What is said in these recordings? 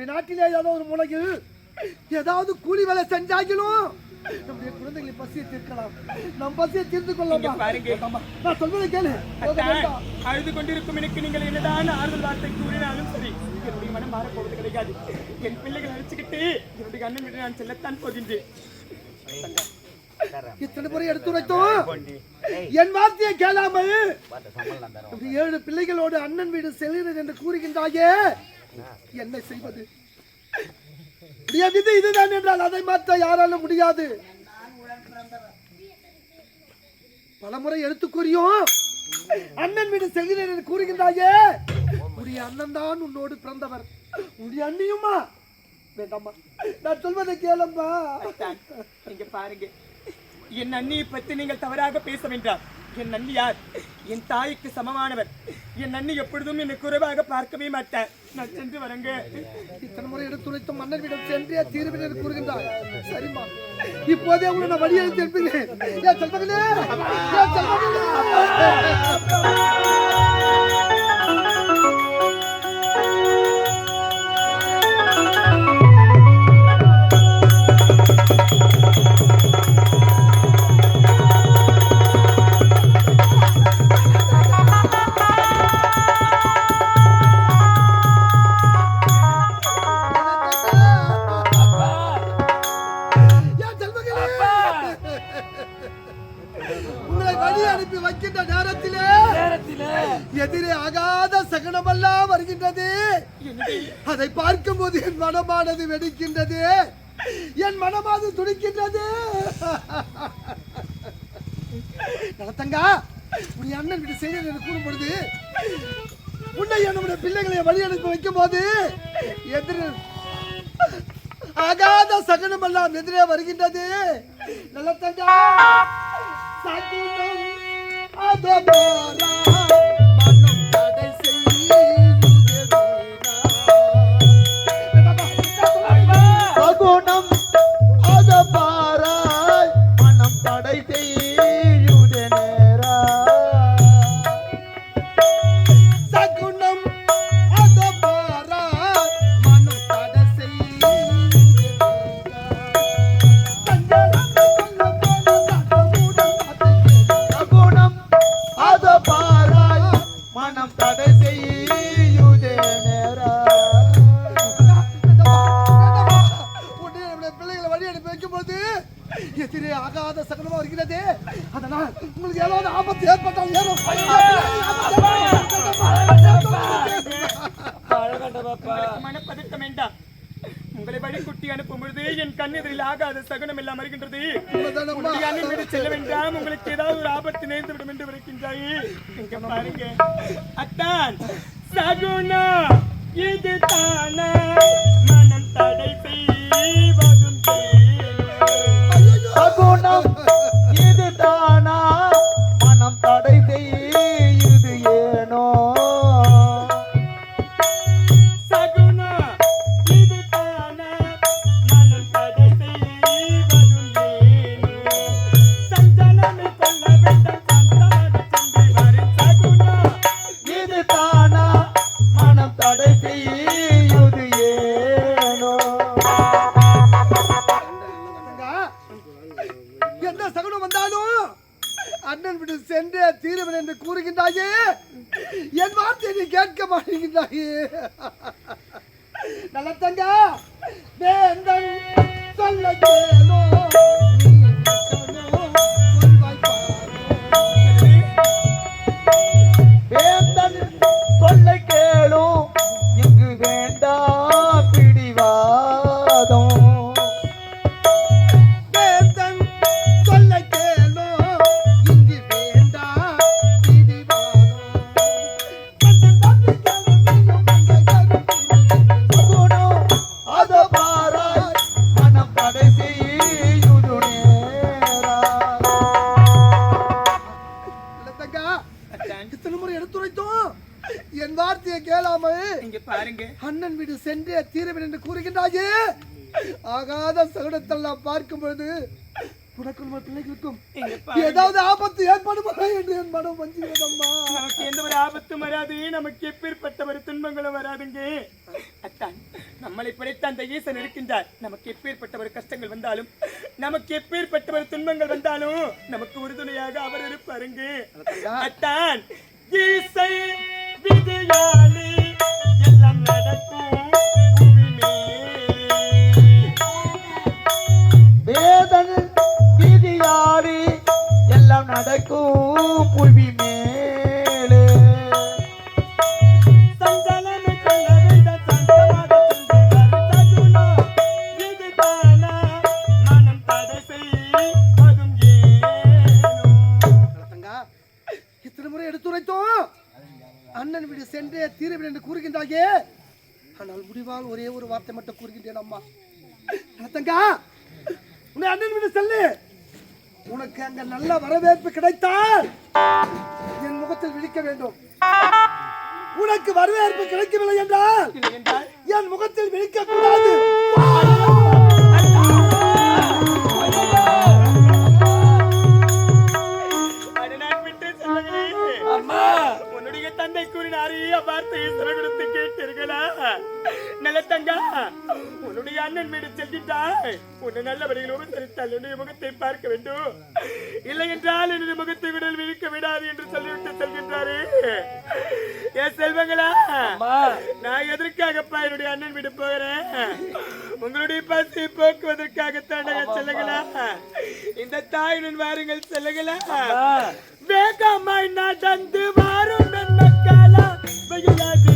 நம்முடைய நாட்டிலே ஏதாவது ஒரு மூலையில் ஏதாவது கூலி வேலை செஞ்சாகிலும் நம்முடைய குழந்தைகளை பசியை தீர்க்கலாம். நம் பசியை தீர்த்து கொள்ளலாம்? பாருங்க. நான் சொல்வதை கேளு. அழுது கொண்டிருக்கும் எனக்கு நீங்கள் என்னதான் ஆறுதல் வார்த்தை கூறினாலும் சரி என்னுடைய மனம் மாறப்போவது கிடைக்காது என் பிள்ளைகள் அழைச்சுக்கிட்டு என்னுடைய அண்ணன் வீட்டு நான் செல்லத்தான் போகின்றேன். இத்தனை முறை எடுத்துரைத்தோம் என் வார்த்தையை கேளாமல் ஏழு பிள்ளைகளோடு அண்ணன் வீடு செல்கிறது என்று கூறுகின்றாயே. என்ன செய்வது? என் விதி இதுதான் என்றால் அதை மாற்ற யாராலும் முடியாது. பலமுறை எடுத்து கூறியும். அண்ணன் வீடு செல்கிறேன் என்று கூறுகின்றாயே. உடைய அண்ணன் தான் உன்னோடு பிறந்தவர். உடைய அண்ணியுமா? வேண்டாமா நான் சொல்வதை கேளம்பா இங்க பாருங்க. என் அண்ணியை பற்றி நீங்கள் தவறாக பேச வேண்டாம். என் நன்னி யார் என் தாய்க்கு சமமானவர். என் நன்னி எப்பொழுதும் என்னை குறைவாக பார்க்கவே மாட்டார். நான் சென்று வரங்க. இத்தனை முறை எடுத்துரைத்த மன்னர்விடம் சென்றே தீர்வினர் கூறுகின்றார். சரிம்மா. இப்போதே உங்களை நான் வழி திருப்பினேன் அனுப்பி வைக்கின்ற நேரத்திலே எதிரே ஆகாத சகனமெல்லாம் வருகின்றது. அதை பார்க்கும்போது என் மனமானது வெடிக்கின்றது. என் மனமானது துடிக்கின்றது. நடத்தங்கா உன் அண்ணன் வீட்டு செய்தி என்று கூறும் பொழுது உன்னை என்னுடைய பிள்ளைகளை வழி அனுப்பி வைக்கும் போது எதிர் ஆகாத சகனம் எல்லாம் எதிரே வருகின்றது. நல்லத்தங்கா சகுனம் அதோ எதிரே ஆகாத சகனமா வருகிறது. அதனால் உங்களுக்கு ஏதாவது ஆபத்து ஏற்பட்டால் மனப்பதட்டம் வேண்டாம் உங்களை வழி குட்டி அனுப்பும் பொழுது என் கண்ணெதிரில் ஆகாத சகுனம் எல்லாம் வருகின்றது. செல்ல வேண்டாம். உங்களுக்கு ஏதாவது ஒரு ஆபத்து நேர்ந்து விடும் என்று விளக்கின்றாயே. இங்க பாருங்க. அத்தான் சகுனா இது தானா? மனம் தடை மாட்டேங்கின்றாயே நல்லத்தங்க கூறுகின்றாயே ஆகாத சகுனத்தெல்லாம் பார்க்கும் பொழுது உனக்கும் உன் பிள்ளைகளுக்கும் ஏதாவது ஆபத்து ஏற்படுமா என்று என் மனம் வஞ்சுகிறதம்மா நமக்கு எந்த ஒரு ஆபத்தும் வராது. நமக்கு எப்பேற்பட்ட ஒரு துன்பங்களும் வராதுங்க. அப்படித்தான் நம்மளை படைத்த அந்த ஈசன் இருக்கின்றார். நமக்கு எப்பேற்பட்ட ஒரு கஷ்டங்கள் வந்தாலும் நமக்கு எப்பேற்பட்ட ஒரு துன்பங்கள் வந்தாலும் நமக்கு உறுதுணையாக அவர் இருப்பாருங்க. அத்தான் ஈசை என்று கூறுகின்றாயே? ஆனால் முடிவால் ஒரே ஒரு வார்த்தை மட்டும் கூறுகின்றேன் அம்மா. தங்கா உன்னை அண்ணன் வீடு செல்லு. உனக்கு அங்க நல்ல வரவேற்பு கிடைத்தால் என் முகத்தில் விழிக்க வேண்டும். உனக்கு வரவேற்பு கிடைக்கவில்லை என்றால் என் முகத்தில் விழிக்க கூடாது. கேட்டீர்களா? உன்னுடைய அண்ணன் வீடு செல்கின்றாய் உன்னை நல்லபடியில் உபசரித்தால் என்னுடைய முகத்தை பார்க்க வேண்டும். இல்லை என்றால் என்னுடைய முகத்தை விடல் விழிக்க விடாது என்று சொல்லிவிட்டு செல்கின்றாரே. ஏன் செல்வங்களா நான் எதற்காகப்பா என்னுடைய அண்ணன் வீடு போகிறேன்? உங்களுடைய பசி போக்குவதற்காகத்தான் செல்லுங்களா? இந்த தாயுடன் வாருங்கள் செல்லுங்களா? வேகமாய் நடந்து வாரும். என்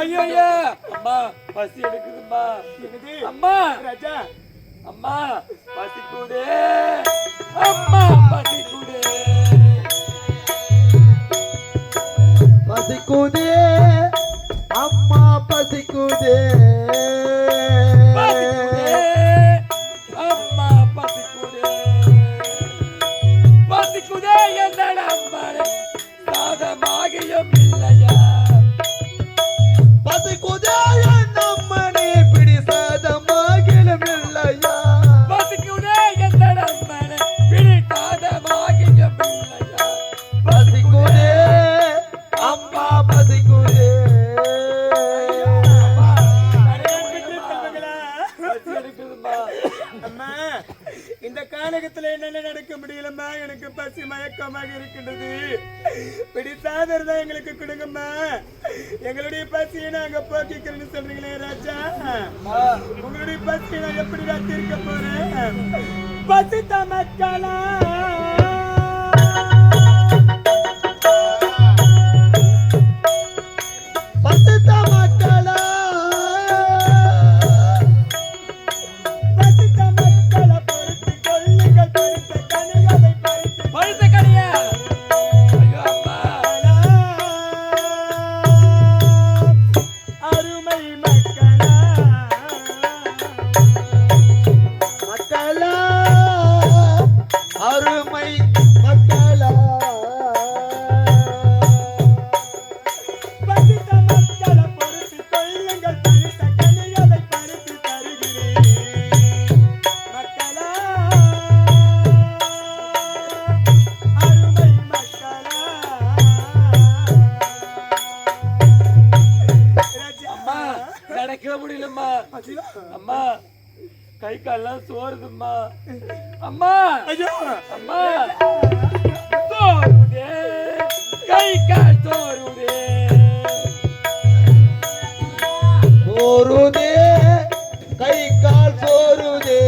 ஐயோ அம்மா பசி எடுக்குதும்மா. என்னது? அம்மா. ராஜா. அம்மா பசிக்குதே. அம்மா பசிக்குதே. பசிக்குதே. அம்மா பசிக்குதே பசிக்குதே. இந்த என்னென்ன நடக்க முடியலம்மா? எனக்கு பசி மயக்கமாக இருக்கின்றது. பிடித்தாதர் தான் எங்களுக்கு கொடுங்கம்மா. எங்களுடைய பசியை நாங்க போக்கிக்கிறேன்னு சொல்றீங்களே ராஜா. உங்களுடைய பசியை நான் எப்படி நான் தீர்க்க போறேன்? பசித்த மக்களா! நடக்க முடியலம்மா. அம்மா கை கால்லாம் சோறுதும்மா. அம்மா அம்மா கை கால் சோறுதே கை கால் சோறுதே.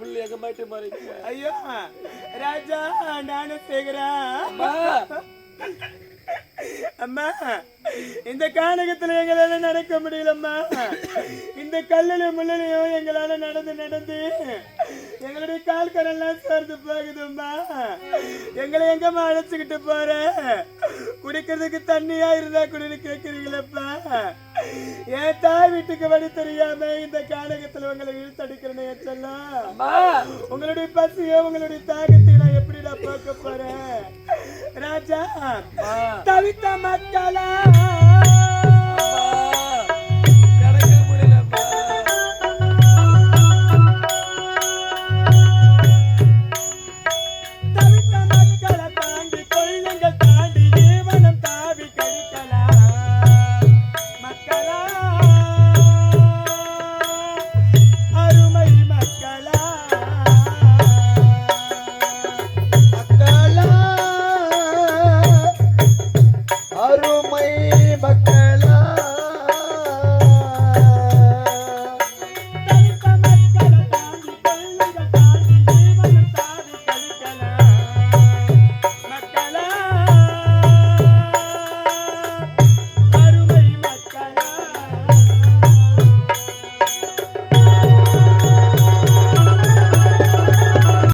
முள்ளு எங்க மாட்டி மறைக்க ஐயோ ராஜா நானும் செய்கிறேன் அம்மா. இந்த கானகத்துல எங்களால நடக்க முடியலம்மா. இந்த கல்லுல முள்ளிலையும் எங்களால நடந்து நடந்து. எங்களுடைய கால் கரெல்லாம் சேர்ந்து போகுதும்மா. எங்களை எங்கம்மா அழைச்சுக்கிட்டு போற? குடிக்கிறதுக்கு தண்ணியா இருந்தா குடின்னு கேக்குறீங்களப்பா. என் தாய் வீட்டுக்கு வழி தெரியாம இந்த கானகத்துல உங்களை இழுத்தடிக்கிறேன்னு அம்மா. உங்களுடைய பசியோ உங்களுடைய தாகத்தை நான் எப்படிடா பார்க்க போறேன்? ராஜா தவித்த மக்களா. பக்த